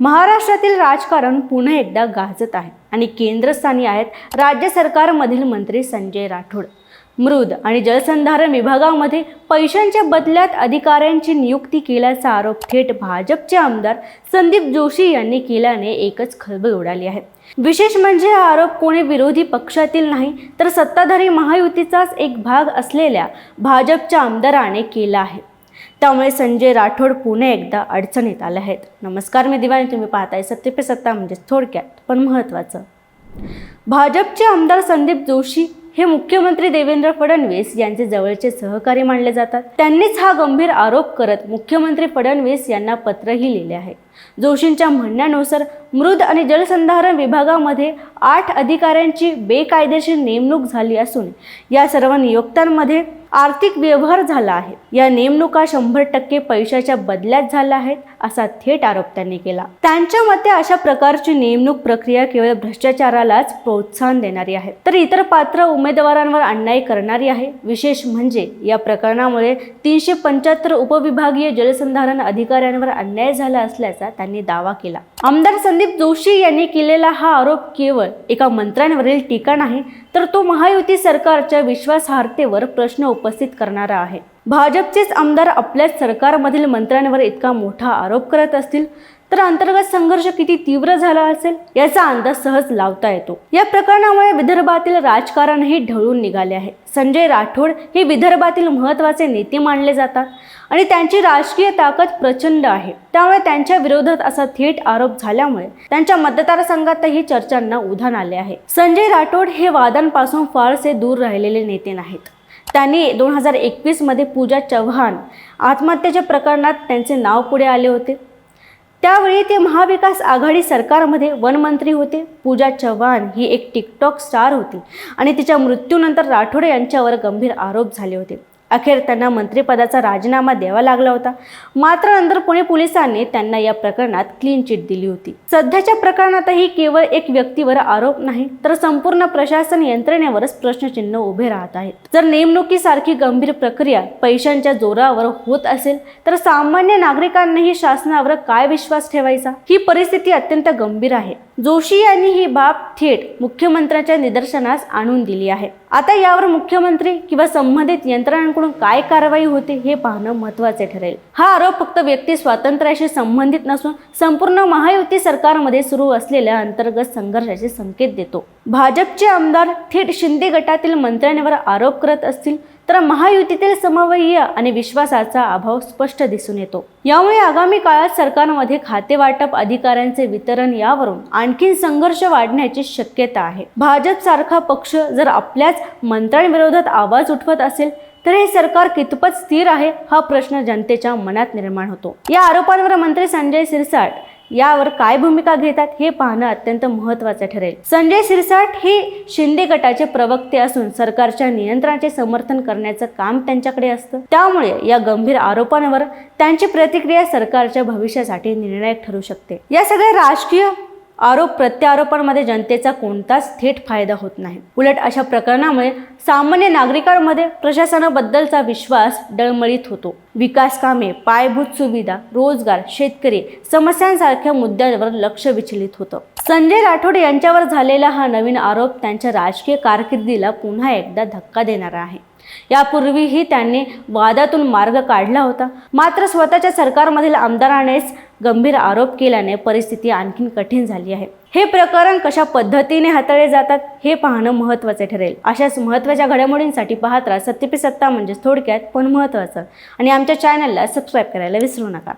महाराष्ट्रातील राजकारण पुन्हा एकदा गाजत आहे आणि केंद्रस्थानी आहेत राज्य सरकारमधील मंत्री संजय राठोड. मृद आणि जलसंधारण विभागामध्ये पैशांच्या बदल्यात अधिकाऱ्यांची नियुक्ती केल्याचा आरोप थेट भाजपचे आमदार संदीप जोशी यांनी केल्याने एकच खळबळ उडाली आहे. विशेष म्हणजे हा आरोप कोणी विरोधी पक्षातील नाही तर सत्ताधारी महायुतीचाच एक भाग असलेल्या भाजपच्या आमदाराने केला आहे. त्यामुळे संजय राठोड पुणे एकदा अडचणीत आले आहेत. नमस्कार मी दिवाणी तुम्ही पाहताय सत्य पे सत्ता म्हणजेच थोडक्यात पण महत्त्वाचं. भाजपचे आमदार संदीप जोशी हे मुख्यमंत्री देवेंद्र फडणवीस यांचे जवळचे सहकारी मानले जातात. त्यांनीच हा गंभीर आरोप करत मुख्यमंत्री फडणवीस यांना पत्रही लिहिले आहे. जोशींच्या म्हणण्यानुसार मृद आणि जलसंधारण विभागामध्ये आठ अधिकाऱ्यांची बेकायदेशीर नेमणूक झाली असून या सर्व नियोक्त्यांमध्ये आर्थिक व्यवहार झाला आहे. या नेमणुका शंभर टक्के पैशाच्या बदल्यात झाल्या आहेत असा थेट आरोप त्यांनी केला. त्यांच्या मते अशा प्रकारची नेमणूक प्रक्रिया केवळ भ्रष्टाचारालाच प्रोत्साहन देणारी आहे. तर इतर पात्र उमेदवारांवर अन्याय करणारी आहे. विशेष म्हणजे या प्रकरणामुळे तीनशे पंच्याहत्तर उपविभागीय जलसंधारण अधिकाऱ्यांवर अन्याय झाला असल्याचा त्यांनी दावा केला. आमदार संदीप जोशी यांनी केलेला हा आरोप केवळ एका मंत्र्यांवरील टीका नाही तर तो महायुती सरकारच्या विश्वासार्हतेवर प्रश्न उपस्थित करणारा आहे. भाजपचेच आमदार आपल्याच सरकारमधील मंत्र्यांवर इतका मोठा आरोप करत असतील तर अंतर्गत संघर्ष किती तीव्र झाला असेल याचा अंदाज सहज लावता येतो. या प्रकरणामुळे विदर्भातील राजकारणही ढळून निघाले आहे. संजय राठोड हे विदर्भातील महत्त्वाचे नेते मानले जातात आणि त्यांची राजकीय ताकद प्रचंड आहे. त्यामुळे त्यांच्या विरोधात असा थेट आरोप झाल्यामुळे त्यांच्या मतदारसंघातही चर्चांना उधाण आले आहे. संजय राठोड हे वादांपासून फारसे दूर राहिलेले नेते नाहीत. त्यांनी दोन हजार एकवीसमध्ये पूजा चव्हाण आत्महत्येच्या प्रकरणात त्यांचे नाव पुढे आले होते. त्यावेळी ते महाविकास आघाडी सरकारमध्ये वनमंत्री होते. पूजा चव्हाण ही एक टिकटॉक स्टार होती आणि तिच्या मृत्यूनंतर राठोडे यांच्यावर गंभीर आरोप झाले होते. अखेर त्यांना मंत्रिपदाचा राजीनामा द्यावा लागला होता. मात्र नंतर पुणे पोलिसांनी त्यांना या प्रकरणात क्लीन चिट दिली होती. सध्याच्या प्रकरणातही केवळ एक व्यक्तीवर आरोप नाही तर संपूर्ण प्रशासन यंत्रणेवरच प्रश्नचिन्ह उभे राहत आहेत. जर नेमणुकीसारखी गंभीर प्रक्रिया पैशांच्या जोरावर होत असेल तर सामान्य नागरिकांनीही शासनावर काय विश्वास ठेवायचा? ही परिस्थिती अत्यंत गंभीर आहे. जोशी यांनी ही बाब थेट मुख्यमंत्र्यांच्या निदर्शनास आणून दिली आहे. आता यावर मुख्यमंत्री किंवा संबंधित यंत्रणांकडून काय कारवाई होते हे पाहणं महत्त्वाचे ठरेल. हा आरोप फक्त व्यक्ती स्वातंत्र्याशी संबंधित नसून संपूर्ण महायुती सरकारमध्ये सुरू असलेल्या अंतर्गत संघर्षाचे संकेत देतो. भाजपचे आमदार थेट शिंदे गटातील मंत्र्यांवर आरोप करत असतील तर महायुतीतील समन्वय आणि विश्वासाचा अभाव स्पष्ट दिसून येतो. यामुळे आगामी काळात सरकारमध्ये खाते वाटप अधिकाऱ्यांचे वितरण यावरून आणखी संघर्ष वाढण्याची शक्यता आहे. भाजप सारखा पक्ष जर आपल्याच मंत्र्यांविरोधात आवाज उठवत असेल तर हे सरकार कितपत स्थिर आहे हा प्रश्न जनतेच्या मनात निर्माण होतो. या आरोपांवर मंत्री संजय सिरसाट यावर काय भूमिका घेतात हे पाहणं अत्यंत महत्त्वाचं ठरेल. संजय सिरसाट हे शिंदे गटाचे प्रवक्ते असून सरकारच्या नियंत्रणाचे समर्थन करण्याचं काम त्यांच्याकडे असतं. त्यामुळे या गंभीर आरोपांवर त्यांची प्रतिक्रिया सरकारच्या भविष्यासाठी निर्णायक ठरू शकते. या सगळ्या राजकीय आरोप प्रत्यारोपांमध्ये जनतेचा कोणताच थेट फायदा होत नाही. उलट अशा प्रकरणामुळे सामान्य नागरिकांमध्ये प्रशासनाबद्दलचा विश्वास डळमळीत होतो. विकास कामे पायाभूत सुविधा रोजगार शेतकरी समस्यांसारख्या मुद्द्यांवर लक्ष विचलित होतं. संजय राठोड यांच्यावर झालेला हा नवीन आरोप त्यांच्या राजकीय कारकिर्दीला पुन्हा एकदा धक्का देणारा आहे. यापूर्वीही त्यांनी वादातून मार्ग काढला होता. मात्र स्वतःच्या सरकारमधील आमदारानेच गंभीर आरोप केल्याने परिस्थिती आणखीन कठीण झाली आहे. हे प्रकरण कशा पद्धतीने हाताळले जातात हे पाहणं महत्त्वाचे ठरेल. अशाच महत्त्वाच्या घडामोडींसाठी पाहत राहा. सत्यपी सत्ता म्हणजेच थोडक्यात पण महत्त्वाचं. आणि आमच्या चॅनलला सबस्क्राईब करायला विसरू नका.